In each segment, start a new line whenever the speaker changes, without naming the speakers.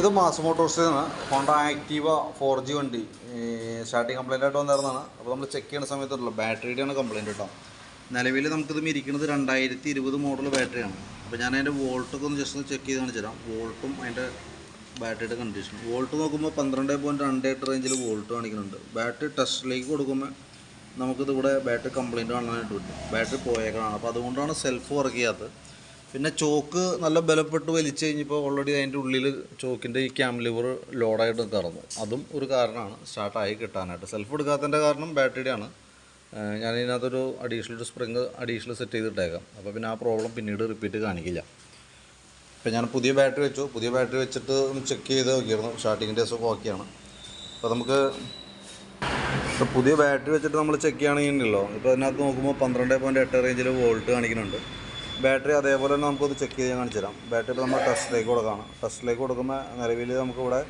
ഇത് മാസ് മോട്ടോഴ്സിൽ നിന്ന് ഹോണ്ട ആക്റ്റീവ ഫോർ ജി വണ്ടി സ്റ്റാർട്ടിങ് കംപ്ലൈന്റ് ആയിട്ട് വന്നിരുന്നതാണ്. അപ്പോൾ നമ്മൾ ചെക്ക് ചെയ്യുന്ന സമയത്തുള്ള ബാറ്ററിയുടെയാണ് കംപ്ലൈന്റ് കേട്ടോ. നിലവിൽ നമുക്കിത് ഇരിക്കുന്നത് രണ്ടായിരത്തി ഇരുപത് മോഡൽ ബാറ്ററിയാണ്. അപ്പോൾ ഞാൻ അതിന്റെ വോൾട്ടൊക്കെ ഒന്ന് ജസ്റ്റ് ഒന്ന് ചെക്ക് ചെയ്ത് കാണിച്ചു തരാം വോൾട്ടും അതിന്റെ ബാറ്ററിയുടെ കണ്ടീഷൻ വോൾട്ട് നോക്കുമ്പോൾ പന്ത്രണ്ട് പോയിന്റ് രണ്ട് എട്ട് റേഞ്ചിൽ വോൾട്ട് കാണിക്കുന്നുണ്ട്. ബാറ്ററി ടെസ്റ്റിലേക്ക് കൊടുക്കുമ്പോൾ നമുക്കിത് ഇവിടെ ബാറ്ററി കംപ്ലൈന്റ് കാണാനായിട്ട് പറ്റും. ബാറ്ററി പോയേക്കാണ്. അപ്പോൾ അതുകൊണ്ടാണ് സെൽഫ് വർക്ക് ചെയ്യാത്തത്. പിന്നെ ചോക്ക് നല്ല ബലപ്പെട്ട് വലിച്ചു കഴിഞ്ഞപ്പോൾ ഓൾറെഡി അതിന്റെ ഉള്ളിൽ ചോക്കിന്റെ ഈ ക്യാം ലിവർ ലോഡായിട്ട് കറന്നു. അതും ഒരു കാരണമാണ്. സ്റ്റാർട്ടായി കിട്ടാനായിട്ട്. സെൽഫ് എടുക്കാത്തതിന്റെ കാരണം ബാറ്ററിയുടെയാണ് ഞാൻ ഇതിനകത്തൊരു അഡീഷണൽ ഒരു സ്പ്രിങ് അഡീഷണൽ സെറ്റ് ചെയ്തിട്ടേക്കാം. അപ്പോൾ പിന്നെ ആ പ്രോബ്ലം പിന്നീട് റിപ്പീറ്റ് കാണിക്കില്ല. ഇപ്പം ഞാൻ പുതിയ ബാറ്ററി വെച്ചു. പുതിയ ബാറ്ററി വെച്ചിട്ട് ഒന്ന് ചെക്ക് ചെയ്ത് നോക്കിയിരുന്നു. സ്റ്റാർട്ടിങ്ങിന്റെ ദിവസമൊക്കെ ഓക്കെയാണ് അപ്പോൾ നമുക്ക് പുതിയ ബാറ്ററി വെച്ചിട്ട് നമ്മൾ ചെക്ക് ചെയ്യുകയാണെങ്കിലോ ഇപ്പോൾ അതിനകത്ത് നോക്കുമ്പോൾ പന്ത്രണ്ട് പോയിന്റ് എട്ട് റേഞ്ചിൽ വോൾട്ട് കാണിക്കുന്നുണ്ട്. ബാറ്ററി അതേപോലെ തന്നെ നമുക്കൊന്ന് ചെക്ക് ചെയ്ത് കാണിച്ചു തരാം ബാറ്ററി ഇപ്പോൾ നമ്മൾ ടെസ്റ്റിലേക്ക് കൊടുക്കണം ടെസ്റ്റിലേക്ക് കൊടുക്കുമ്പോൾ നിലവിൽ നമുക്കിവിടെ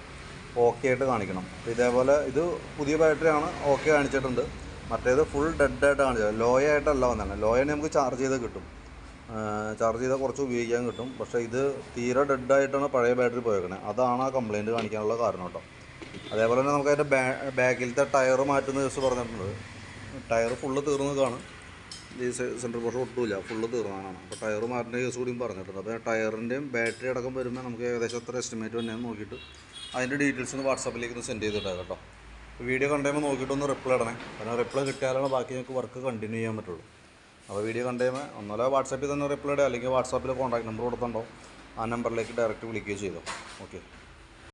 ഓക്കെ ആയിട്ട് കാണിക്കണം. ഇതേപോലെ ഇത് പുതിയ ബാറ്ററിയാണ് ഓക്കെ കാണിച്ചിട്ടുണ്ട്. മറ്റേത് ഫുൾ ഡെഡ് ആയിട്ട് കാണിച്ചത് ലോ ആയിട്ടല്ല വന്നത് ലോ ആണ് നമുക്ക് ചാർജ് ചെയ്ത് കിട്ടും. ചാർജ് ചെയ്താൽ കുറച്ച് ഉപയോഗിക്കാൻ കിട്ടും. പക്ഷേ ഇത് തീരെ ഡെഡ് ആയിട്ടാണ് പഴയ ബാറ്ററി പോയേക്കണത് അതാണ് ആ കംപ്ലയിന്റ് കാണിക്കാനുള്ള കാരണം കേട്ടോ. അതേപോലെ തന്നെ നമുക്ക് അതിന്റെ ബാക്കിലത്തെ ടയർ മാറ്റുന്ന ദിവസം പറഞ്ഞിട്ടുണ്ട്. ടയർ ഫുള്ള് തീർന്നതാണ് ഈ സെൻട്രൽ പോർഷൻ ഒട്ടുമില്ല. ഫുള്ള് തീർന്നാണ് അപ്പോൾ ടയർ മാറിന്റെ കേസ് കൂടിയും പറഞ്ഞിട്ടുണ്ട്. അപ്പോൾ ടയറിന്റെയും ബാറ്ററി അടക്കം വരുമ്പോൾ നമുക്ക് ഏകദേശം എത്ര എസ്റ്റിമേറ്റ് തന്നെയാണ് നോക്കിയിട്ട് അതിന്റെ ഡീറ്റെയിൽസ് ഒന്ന് വാട്സാപ്പിലേക്ക് ഒന്ന് സെൻഡ് ചെയ്തിട്ടാണ് കേട്ടോ. വീഡിയോ കണ്ടുകഴിയുമ്പോൾ നോക്കിയിട്ടൊന്ന് റിപ്ലൈ ഇടണേ. കാരണം റിപ്ലൈ കിട്ടിയാലാണ് ബാക്കി നമുക്ക് വർക്ക് കണ്ടിന്യൂ ചെയ്യാൻ പറ്റുള്ളൂ. അപ്പോൾ വീഡിയോ കണ്ടുമ്പോൾ ഒന്നുമല്ല വാട്സാപ്പിൽ തന്നെ റിപ്ലൈ ഇടുക. അല്ലെങ്കിൽ വാട്സാപ്പിൽ കോൺടാക്ട് നമ്പർ കൊടുത്തുണ്ടോ ആ നമ്പറിലേക്ക് ഡയറക്റ്റ് വിളിക്കുകയോ ചെയ്തോ. ഓക്കെ